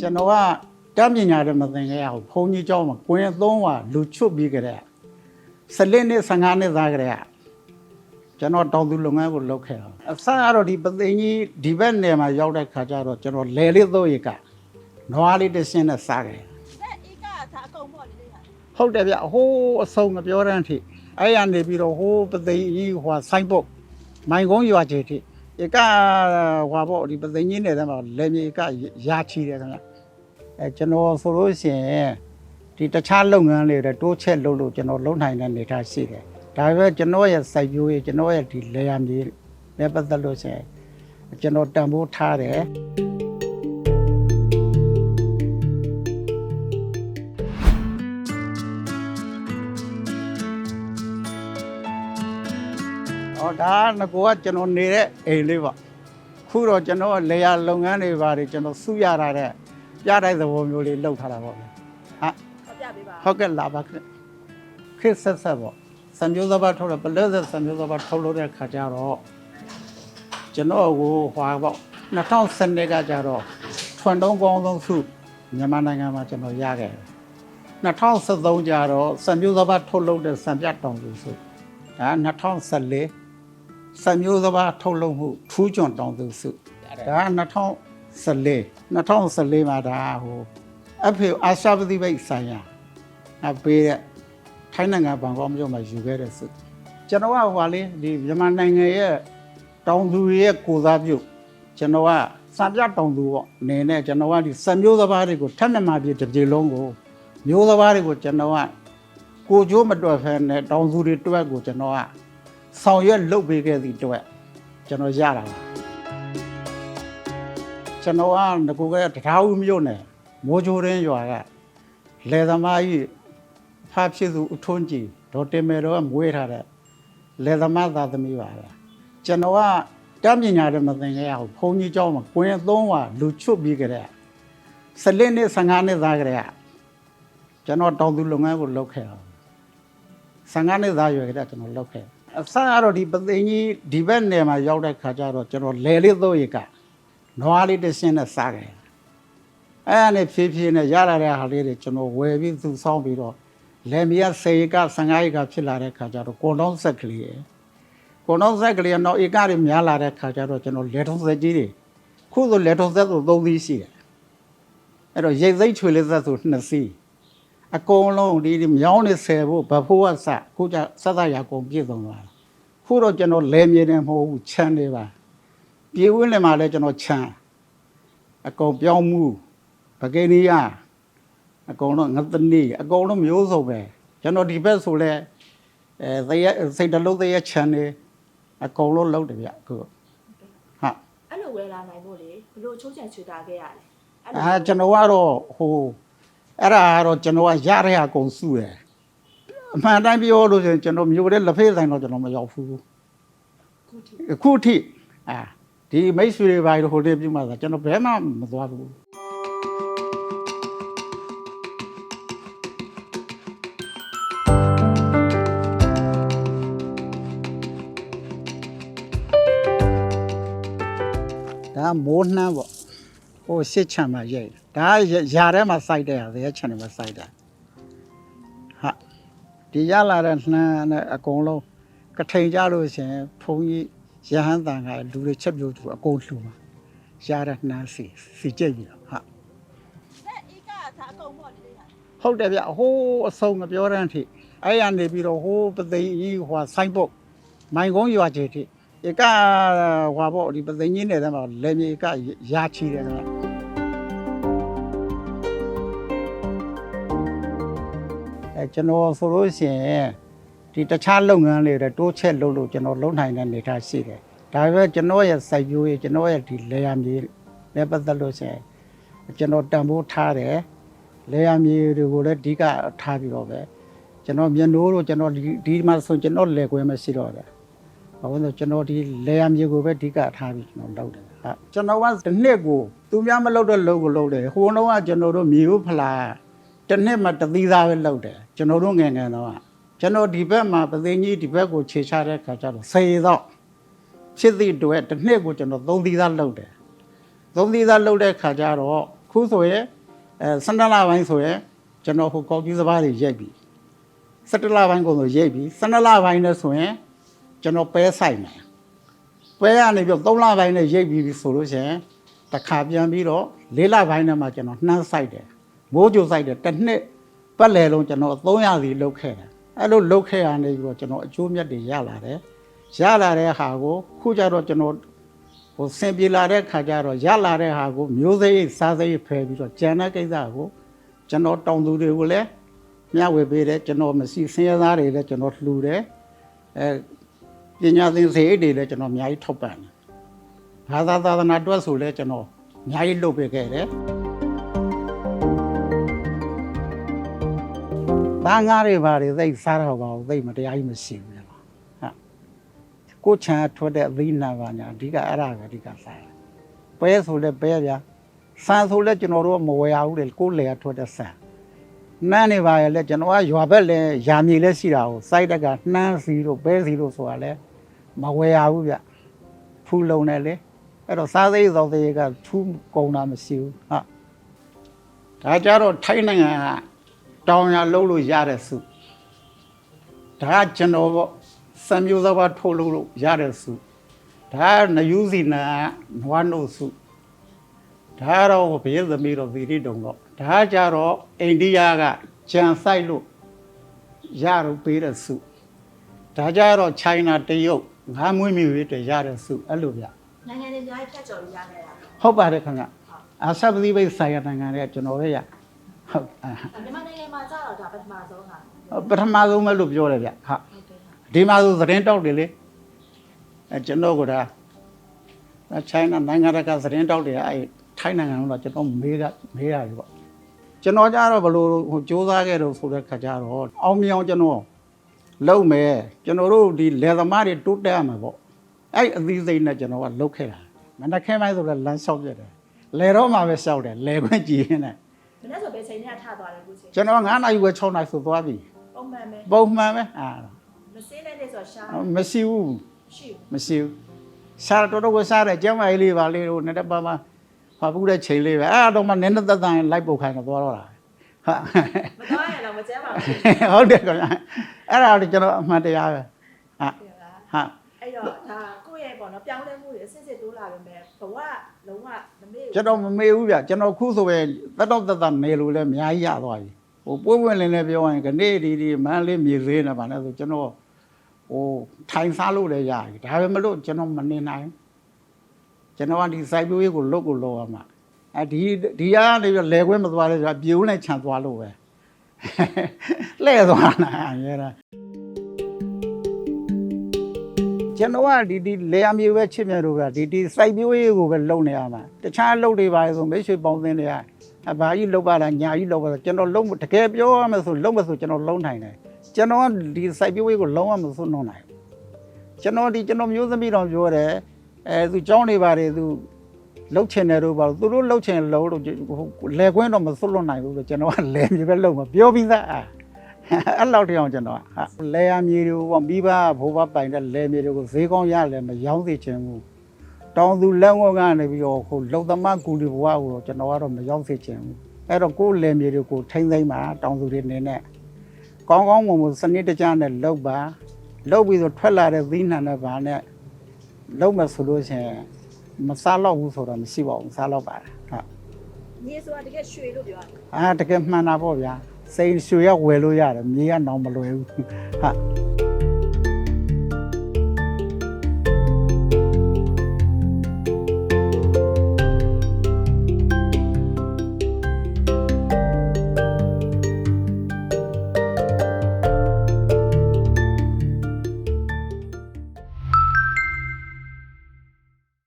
ကျွန်တော်ကတတ်ပညာတော့မသင်ခဲ့ရဘူးဘုန်းကြီးကျောင်းမှာကွင်းသုံးပါလူချွတ်ပြီးကြတဲ့ဆလင်းနဲ့15နှစ်သားကြတဲ့ကျွန်တော်တောင်သူလုပ်ငန်းကိုလုပ်ခဲ့တာအစကတော့ဒီပသိမ်ကြီးဒီဘက်နယ်မှာရောက်တဲ့ခါကျတော့ကျွန်တော်လယ်လေးသုံးရကနွားလေးတစ်ဆင်းနဲ့စားခဲ့ဟုတ်တယ်ဗျဟိုးအဆုံးမပြောတမ်းထိအဲ့ရနေပြီးတော့ဟိုးပသိမ်ကြီးဟွာဆိုင်ပုတ်မိုင်ကုန်းရွာချေထိဧကဟွာပေါ့ဒီပသိမ်ကြီးနယ်ထဲမှာလယ်မြေဧကရာချီတယ်ခင်ဗျ အဲကျွန်တော်ဆိုလို့ရှိရင်ဒီတခြားလုပ်ငန်းတွေတွေတိုးချက်လုပ်လို့ကျွန်တော်လုပ်နိုင်တဲ့အနေအထားရှိတယ်ဒါပေမဲ့ကျွန်တော်ရဲ့စိုက်ပျိုးရေးကျွန်တော်ရဲ့ဒီလေယာမြေနဲ့ပတ်သက်လို့ရှိရင်ကျွန်တော်တန်ဖိုးထားတယ်။ဟောဒါကငကိုကကျွန်တော်နေတဲ့အိမ်လေးပေါ့။ခုတော့ကျွန်တော်လေယာလုပ်ငန်းတွေပါတယ်ကျွန်တော်စုရတာတဲ့ ပြတဲ့သဘောမျိုးလေးလုပ်ထားတာပေါ့ဗျာ။ဟာဟောပြပေးပါဟုတ်ကဲ့လာပါခင်။ခရစ်ဆက်ဆက်ပေါ့။စံမျိုးစဘာထုတ်လို့ပလဲဆက်စံမျိုးစဘာထုတ်လို့တဲ့ခါကျတော့ကျွန်တော်ကိုဟွာပေါ့2012ကကျတော့ထွန်တုံးကောင်းဆုံးစုမြန်မာနိုင်ငံမှာကျွန်တော်ရခဲ့တယ်။2013ကျတော့စံမျိုးစဘာထုတ်လို့တဲ့စံပြတ်တောင်စုစုဒါ2014စံမျိုးစဘာထုတ်လို့မှုထူးချွန်တောင်သူစုဒါ 2014 2014မှာဒါဟိုအဖေအာရှပတိဘိတ်ဆိုင်ရာအပေးတဲ့ထိုင်းနိုင်ငံဘန်ကောက်မြို့မှာယူခဲ့တဲ့စုကျွန်တော်ကဟိုလေဒီမြန်မာနိုင်ငံရဲ့တောင်သူရဲ့ကိုစားပြုကျွန်တော်ကစံပြတောင်သူပေါ့အနေနဲ့ကျွန်တော်ကဒီစံမျိုးစဘာတွေကိုထက်မြက်မှပြတစ်ပြေလုံးကိုမျိုးစဘာတွေကိုကျွန်တော်ကကိုကျိုးမတွက်ဖဲနဲ့တောင်သူတွေတွက်ကိုကျွန်တော်ကဆောင်ရွက်လုပ်ပေးခဲ့သည့်တွက်ကျွန်တော်ရတာပါ ကျွန်တော်ကငကိုကတရားဦးမြို့နယ်မိုးကြိုးရင်းရွာကလယ်သမားကြီးဖားဖြစ်သူအထွန်းကြီးဒေါ်တင်မေတော်ကမွေးထားတဲ့လယ်သမားသားသမီးပါပဲကျွန်တော်ကတမ်းပညာတွေမသင်ခဲ့ရဘူးဘုန်းကြီးကျောင်းမှာကွင်းသုံးဝလူချွတ်ပြီးကြတဲ့ဆလင်းနဲ့15နှစ်သားကြတဲ့ကျွန်တော်တောင်သူလုပ်ငန်းကိုလုပ်ခဲ့တာ15နှစ်သားရွယ်ကြတဲ့ကျွန်တော်လုပ်ခဲ့အစကတော့ဒီပသိမ်ကြီးဒီဘက်နယ်မှာရောက်တဲ့ခါကျတော့ကျွန်တော်လယ်လေးသုံးရက နွားလေးတစ်ရှင်းနဲ့စားခဲ့အဲ့ဒါနဲ့ဖြည်းဖြည်းနဲ့ရလာတဲ့ဟာလေးတွေကျွန်တော်ဝယ်ပြီးသူဆောင်းပြီးတော့လဲမီးက10ရက15ရကဖြစ်လာတဲ့ခါကျတော့ကွန်တောင်းဆက်ကလေးရယ်ကွန်တောင်းဆက်ကလေးကတော့ဧကတွေများလာတဲ့ခါကျတော့ကျွန်တော်လက်ထုံးဆက်ကြီးတွေခုဆိုလက်ထုံးဆက်ဆို3သီးရှိတယ်အဲ့တော့ရိတ်သိမ်းချွေလေးဆက်ဆို2စီးအကုန်လုံးဒီဒီမြောင်းနေဆယ်ဖို့ဘဖို့ကစခုကြစသရအကုန်ပြည့်စုံသွားတာခုတော့ကျွန်တော်လဲမြေတယ်မဟုတ်ဘူးခြံနေပါ ပြေးဝင်းလည်းမှလည်းကျွန်တော်ခြံအကုန်ပြောင်းမှုပကေနီယာအကုန်လုံးငသနီအကုန်လုံးမျိုးစုံပဲကျွန်တော်ဒီဘက်ဆိုလဲအဲသရစိတ်တလုံးသရခြံနေအကုန်လုံးလုံးတယ်ဗျအခုဟာအဲ့လိုဝယ်လာနိုင်ဖို့လေဘလို့ချိုးချံချွေတာခဲ့ရလဲအဲ့အာကျွန်တော်ကတော့ဟိုအဲ့ဒါကတော့ကျွန်တော်ကရရအကုန်စုတယ်အမှန်တိုင်းပြောလို့ဆိုရင်ကျွန်တော်မျိုးတဲ့လက်ဖေးဆိုင်တော့ကျွန်တော်မရောက်ဘူးခုထိအခုထိအာ ဒီမိတ်ဆွေတွေဘာလို့ဟိုတည်းပြုမှသာကျွန်တော်ဘယ်မှမသွားဘူးဒါမိုးနှမ်းပေါ့ဟိုစစ်ချံမှာရိုက်ဒါရာထဲမှာစိုက်တဲ့ဟာရဲချံထဲမှာစိုက်တာဟာဒီရလာတဲ့နှမ်းနဲ့အကုန်လုံးကထိန်ကြလို့ရှရင်ဘုံကြီး ရဟန်းတန်ကလူတွေချက်ပြိုးသူအကုန်လှူမှာရတဲ့နှမ်းစီစီကြိတ်ပြီးတော့ဟာလက်ဧကဒါအကုန်ပေါ့လေဟာဟုတ်တယ်ဗျဟိုးအဆုံမပြောတဲ့အထိအဲ့ရနေပြီးတော့ဟိုးပသိမ်ကြီးဟိုဆိုင်ပုတ်မိုင်ကုန်းရွာချေထိဧကဟွာပေါ့ဒီပသိမ်ကြီးနယ်ထဲမှာလေမြေဧကရာချီတယ်ခင်ဗျအဲကျွန်တော်ဆိုလို့ရှိရင် ဒီတခြားလုပ်ငန်းတွေတွေတိုးချက်လုပ်လို့ကျွန်တော်လုပ်နိုင်တဲ့အနေအထားရှိတယ်ဒါပေမဲ့ကျွန်တော်ရဲ့စိုက်ပျိုးရေးကျွန်တော်ရဲ့ဒီလေယာမြေနဲ့ပတ်သက်လို့ရှိရင်ကျွန်တော်တန်ဖိုးထားတယ်လေယာမြေတွေကိုလည်းအဓိကထားပြီးတော့ပဲကျွန်တော်မျက်နှိုးတို့ကျွန်တော်ဒီဒီမှာဆိုကျွန်တော်လေကွဲမရှိတော့တယ်။ဘာလို့လဲဆိုကျွန်တော်ဒီလေယာမြေကိုပဲအဓိကထားပြီးကျွန်တော်လုပ်တယ်။ဟာကျွန်တော်ကတစ်နှစ်ကိုသူများမလုပ်တဲ့လုပ်ကိုလုပ်တယ်။ဟိုတုန်းကကျွန်တော်တို့မြေဥဖလာတစ်နှစ်မှတစ်သီးသားပဲလုပ်တယ်။ကျွန်တော်တို့ငယ်ငယ်တော့က ကျွန်တော်ဒီဘက်မှာပသိန်းကြီးဒီဘက်ကိုခြေချတဲ့ခါကျတော့စေတော့ဖြစ်သည့်အတွက်တစ်နှစ်ကိုကျွန်တော်သုံးသီးသားလုပ်တယ်။သုံးသီးသားလုပ်တဲ့ခါကျတော့ခုဆိုရင်အဲ12လပိုင်းဆိုရင်ကျွန်တော်ဟိုကော်ကြီးစပားတွေရိုက်ပြီ17လပိုင်းကုန်ဆိုရိုက်ပြီ12လပိုင်းနဲ့ဆိုရင်ကျွန်တော်ပဲဆိုင်မယ်ပဲရနေပြီး3လပိုင်းနဲ့ရိုက်ပြီးပြီဆိုလို့ရှိရင်တစ်ခါပြန်ပြီးတော့4လပိုင်းနဲ့မှကျွန်တော်နှမ်းဆိုင်တယ်မိုးကြိုဆိုင်တယ်တစ်နှစ်ပတ်လည်လုံးကျွန်တော်300စီလုတ်ခဲ့တယ် အဲ့လိုလုတ်ခဲ့ရနေပြီးတော့ကျွန်တော်အကျိုးမြတ်တွေရလာတယ်ရလာတဲ့ဟာကိုခုကျတော့ကျွန်တော်ဟိုဆင်ပြေလာတဲ့ခါကျတော့ရလာတဲ့ဟာကိုမျိုးစိတ်စားစိတ်ဖယ်ပြီးတော့ကြံတဲ့ကိစ္စကိုကျွန်တော်တောင်သူတွေကိုလည်းမျှဝေပေးတယ်ကျွန်တော်မရှိဆင်းရဲသားတွေလည်းကျွန်တော်လှူတယ်အဲပညာသင်စေအိတ်တွေလည်းကျွန်တော်အများကြီးထောက်ပံ့တယ်ဘာသာသာသနာတွက်ဆိုလည်းကျွန်တော်အများကြီးလုပ်ပေးခဲ့တယ် ဘာငါးတွေဘာတွေသိစားတော့ပါဘူးသိမတရားကြီးမရှိဘူးလေဟာကိုယ်ချမ်းထွက်တဲ့အသီးနှံပါညာအဓိကအဲ့ဒါပဲအဓိကဆိုင်ပဲဆိုလဲပဲဗျာဆန်ဆိုလဲကျွန်တော်တို့ကမဝယ်ရဘူးလေကိုယ်လေကထွက်တဲ့ဆန်နှမ်းနေပါရဲ့လဲကျွန်တော်ကရွာဘက်လဲယာမြေလဲရှိတာကိုစိုက်တက်ကနှမ်းစီတို့ပဲစီတို့ဆိုတာလဲမဝယ်ရဘူးဗျဖူးလုံးနဲ့လေအဲ့တော့စားသိသောသေးကထူးကုန်တာမရှိဘူးဟာဒါကြတော့ထိုင်းနိုင်ငံက တောင်ရလုံးလို့ရတဲ့စုဒါကကျွန်တော်ပေါ့စံမျိုးစဘာထုတ်လို့လို့ရတဲ့စုဒါကနယူးဇီနာနွားနို့စုဒါကတော့ဘုရားသမီးတော်ဗီရိတုံတော့ဒါကြတော့အိန္ဒိယကကြံဆိုင်လို့ရတော့ပေးတဲ့စုဒါကြတော့ China တရုတ်ငါးမွေးမြူရေးတွေရတဲ့စုအဲ့လိုဗျနိုင်ငံတွေအများကြီးဖြတ်ကျော်လို့ရခဲ့တာဟုတ်ပါတယ်ခင်ဗျအာဆပ်ပတိဘိတ်ဆိုင်ရနိုင်ငံတွေကကျွန်တော်ရဲ့ရ ဟုတ်အာမြန်မာနိုင်ငံမှာကျတော့ဒါပထမဆုံးတာပထမဆုံးပဲလို့ပြောတယ်ဗျဟုတ်ဟုတ်ကဲ့ပါဒီမှာဆိုသတင်းတောက်တယ်လေအဲကျွန်တော်ကဒါအဲချိုင်းနိုင်ငံတကာသတင်းတောက်တယ်အဲထိုင်းနိုင်ငံတော့ကျွန်တော်မေးကမေးရတယ်ပေါ့ကျွန်တော်ကြတော့ဘလို့ဟိုစူးစမ်းခဲ့တော့ဆိုတဲ့ခါကျတော့အောင်မြောင်ကျွန်တော်လုံမယ်ကျွန်တော်တို့ဒီလယ်သမားတွေတိုးတက်ရမှာပေါ့အဲ့အသီးစိတ်နဲ့ကျွန်တော်ကလုတ်ခဲ့တာမနက်ခင်းပိုင်းဆိုတော့လမ်းလျှောက်ပြတယ်လယ်တော့မှပဲလျှောက်တယ်လယ်ခွင့်ကြည့်ရင်းနဲ့မနေ့ဆိုဘ ယ်ချိန်နဲ့ထသွားတယ်ကိုချင်းကျွန်တော်9နာရီဝယ်6နာရီဆိုသွားပြီပုံမှန်ပဲပုံမှန်ပဲအာမစင်းတဲ့နေ့ဆိုရှားမရှိဘူးရှိမရှိဘူးစားတော့တော့ကိုစားတယ်ကျမ်းမာရေးလေးပါလေးတို့နဲ့တပါပါဖာပူတဲ့ချိန်လေးပဲအဲ့ဒါတော့မှနည်းနည်းသက်သက်လိုက်ပုတ်ခိုင်းတော့သွားတော့တာဟာမသွားရတော့မကျဲပါဘူးဟုတ်တယ်ခင်ဗျအဲ့ဒါတော့ကျွန်တော်အမှန်တရားပဲဟာဟုတ်လားဟာအဲ့တော့ဒါကိုယ့်ရဲ့ ပေါ့နော်ပြောင်းလဲမှုတွေအစစ်စစ်တိုးလာပြီမဲ့ဘဝလုံးဝမမေ့ဘူးကျွန်တော်မမေ့ဘူးဗျကျွန်တော်ခုဆိုပဲသက်တော့သက်သက်နေလို့လည်းအများကြီးရသွားပြီဟိုပွင့်ပွင့်လင်းလင်းပြောရင်ခနေ့ဒီဒီမန်းလေးမြေသေးနေပါနဲ့ဆိုကျွန်တော်ဟိုထိုင်စားလို့လည်းရပြီဒါပဲမလို့ကျွန်တော်မနေနိုင်ဘူးကျွန်တော်ကဒီစိုက်ပျိုးရေးကိုလုတ်ကိုလောရမှာအဲဒီဒီကနေပြီးလဲခွဲမသွားလဲဆိုပြေဦးနဲ့ခြံသွားလို့ပဲလဲ့သွားတာအများလား ကျွန်တော်ကဒီဒီလေယာမြေပဲချစ်မြတ်လို့ကဒီဒီစိုက်ပျိုးရေးကိုပဲလုပ်နေရမှာတခြားလုပ်တွေပါလေဆိုမိတ်ဆွေပေါင်းသင်းတွေကဘာကြီးလုပ်ပါလားညာကြီးလုပ်ပါလားကျွန်တော်လုံးတကယ်ပြောရမယ်ဆိုလုံးမဆိုကျွန်တော်လုံးနိုင်တယ်ကျွန်တော်ကဒီစိုက်ပျိုးရေးကိုလုံးဝမစွန့်နှုံးနိုင်ကျွန်တော်ဒီကျွန်တော်မျိုးသမီးတော်ပြောတယ်အဲသူကြောင်းနေပါတယ်သူလှုပ်ချင်တယ်တို့ပါသူတို့လှုပ်ချင်လှုပ်လို့လဲခွင်းတော့မစွန့်လွတ်နိုင်ဘူးလို့ကျွန်တော်ကလဲမြေပဲလှုပ်မှာပြောပြီးသားအာ အဲ့လောက်တည်းအောင်ကျွန်တော်ကဟာလဲရမြေတွေကမိဘဘိုးဘပိုင်တဲ့လဲမြေတွေကိုဈေးကောင်းရလဲမရောင်းစေချင်ဘူးတောင်သူလက်ဝတ်ကနေပြီးတော့ဟိုလုံသမားကူလီဘဝကိုတော့ကျွန်တော်ကတော့မရောက်စေချင်ဘူးအဲ့တော့ကိုယ်လယ်မြေတွေကိုထိမ့်သိမ့်ပါတောင်သူတွေနေနဲ့ကောင်းကောင်းမွန်မွန်စနစ်တကျနဲ့လုပ်ပါလုပ်ပြီးတော့ထွက်လာတဲ့သီးနှံနဲ့ဗာနဲ့လုပ်မယ်ဆိုလို့ရှိရင်မစားတော့ဘူးဆိုတော့မရှိပါဘူးစားတော့ပါတယ်ဟုတ်မြေဆိုတာတကယ်ရွှေလို့ပြောရတယ်အာတကယ်မှန်တာပေါ့ဗျာ စိန်ရွှေရဝယ်လို့ရတယ်မြေကနောင်မလွယ်ဘူးဟုတ်